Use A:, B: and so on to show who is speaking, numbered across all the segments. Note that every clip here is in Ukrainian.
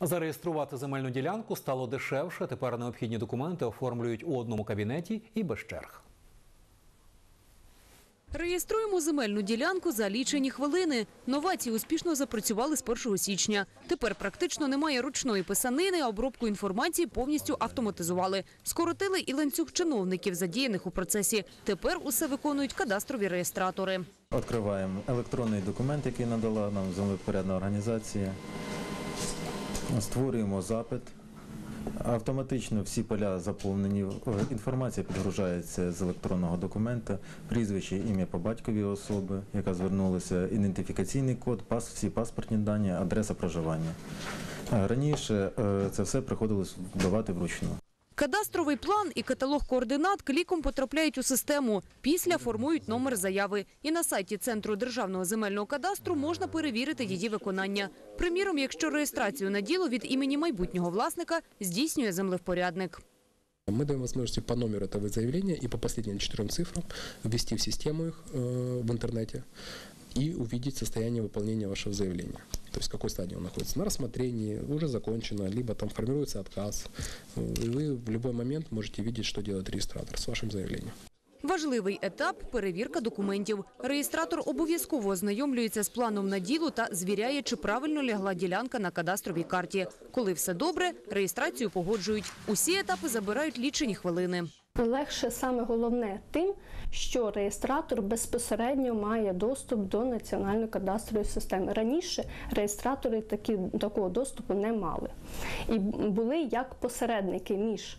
A: Зареєструвати земельну ділянку стало дешевше. Тепер необхідні документи оформлюють у одному кабінеті і без черг.
B: Реєструємо земельну ділянку за лічені хвилини. Новації успішно запрацювали з 1 січня. Тепер практично немає ручної писанини, а обробку інформації повністю автоматизували. Скоротили і ланцюг чиновників, задіяних у процесі. Тепер усе виконують кадастрові реєстратори.
C: Відкриваємо електронний документ, який надала нам землепорядна організація. Створюємо запит. Автоматично всі поля заповнені. Інформація підгружається з електронного документа, прізвище, ім'я по батькові особи, яка звернулася, ідентифікаційний код, пас, всі паспортні дані, адреса проживання. Раніше е, це все приходилось вдавати вручну.
B: Кадастровий план і каталог координат кліком потрапляють у систему. Після формують номер заяви. І на сайті Центру державного земельного кадастру можна перевірити її виконання. Приміром, якщо реєстрацію на діло від імені майбутнього власника здійснює землевпорядник.
D: Мы даем возможность по номеру этого заявления и по последним четырем цифрам ввести в систему их э, в интернете и увидеть состояние выполнения вашего заявления. То есть в какой стадии он находится. На рассмотрении, уже закончено, либо там формируется отказ. Э, И вы в любой момент можете видеть, что делает регистратор с вашим заявлением.
B: Важливий етап – перевірка документів. Реєстратор обов'язково ознайомлюється з планом на діло та звіряє, чи правильно лягла ділянка на кадастровій карті. Коли все добре, реєстрацію погоджують. Усі етапи забирають лічені хвилини.
E: Легше саме головне тим, що реєстратор безпосередньо має доступ до національної кадастрової системи. Раніше реєстратори такі, такого доступу не мали і були як посередники між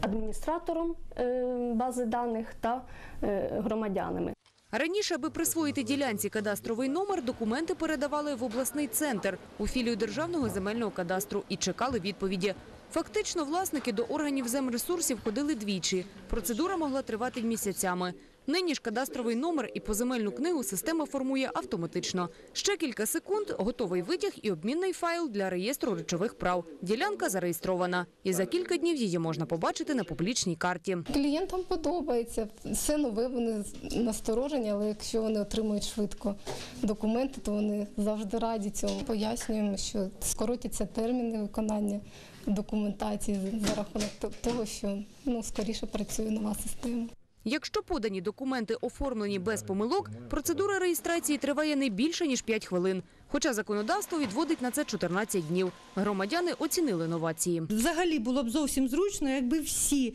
E: адміністратором е, бази даних та е, громадянами.
B: Раніше, аби присвоїти ділянці кадастровий номер, документи передавали в обласний центр у філію Державного земельного кадастру і чекали відповіді. Фактично, власники до органів земресурсів ходили двічі. Процедура могла тривати місяцями. Нині ж кадастровий номер і поземельну книгу система формує автоматично. Ще кілька секунд, готовий витяг і обмінний файл для реєстру речових прав. Ділянка зареєстрована. І за кілька днів її можна побачити на публічній карті.
F: Клієнтам подобається. Все нове, вони насторожені, але якщо вони отримують швидко документи, то вони завжди раді цьому. Пояснюємо, що скоротяться терміни виконання документації за рахунок то- того, що ну, скоріше працює нова система.
B: Якщо подані документи оформлені без помилок, процедура реєстрації триває не більше ніж 5 хвилин. Хоча законодавство відводить на це 14 днів. Громадяни оцінили новації.
G: Взагалі було б зовсім зручно, якби всі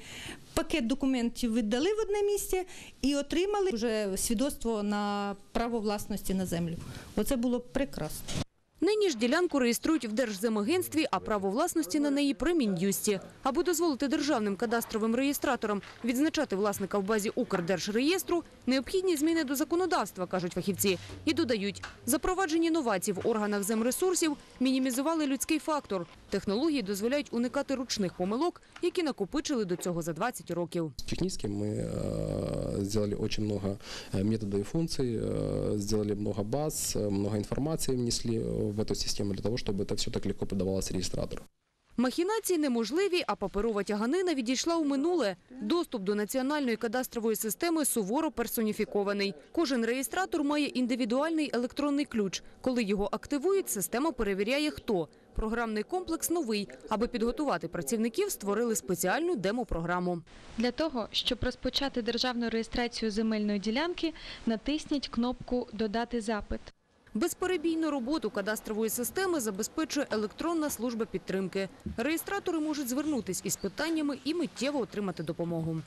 G: пакет документів віддали в одне місце і отримали вже свідоцтво на право власності на землю. Оце було б прекрасно.
B: Нині ж ділянку реєструють в Держземагентстві, а право власності на неї при Мін'юсті. Аби дозволити державним кадастровим реєстраторам відзначати власника в базі Укрдержреєстру, необхідні зміни до законодавства, кажуть фахівці. І додають, запроваджені новації в органах земресурсів мінімізували людський фактор. Технології дозволяють уникати ручних помилок, які накопичили до цього за 20 років.
D: Технически мы э, сделали очень много э, методов и функций, э, сделали много баз, э, много информации внесли в эту систему для того, чтобы это все так легко подавалось регистратору.
B: Махінації неможливі, а паперова тяганина відійшла у минуле. Доступ до національної кадастрової системи суворо персоніфікований. Кожен реєстратор має індивідуальний електронний ключ. Коли його активують, система перевіряє, хто. Програмний комплекс новий. Аби підготувати працівників, створили спеціальну демопрограму.
H: Для того, щоб розпочати державну реєстрацію земельної ділянки, натисніть кнопку Додати запит.
B: Безперебійну роботу кадастрової системи забезпечує електронна служба підтримки. Реєстратори можуть звернутись із питаннями і миттєво отримати допомогу.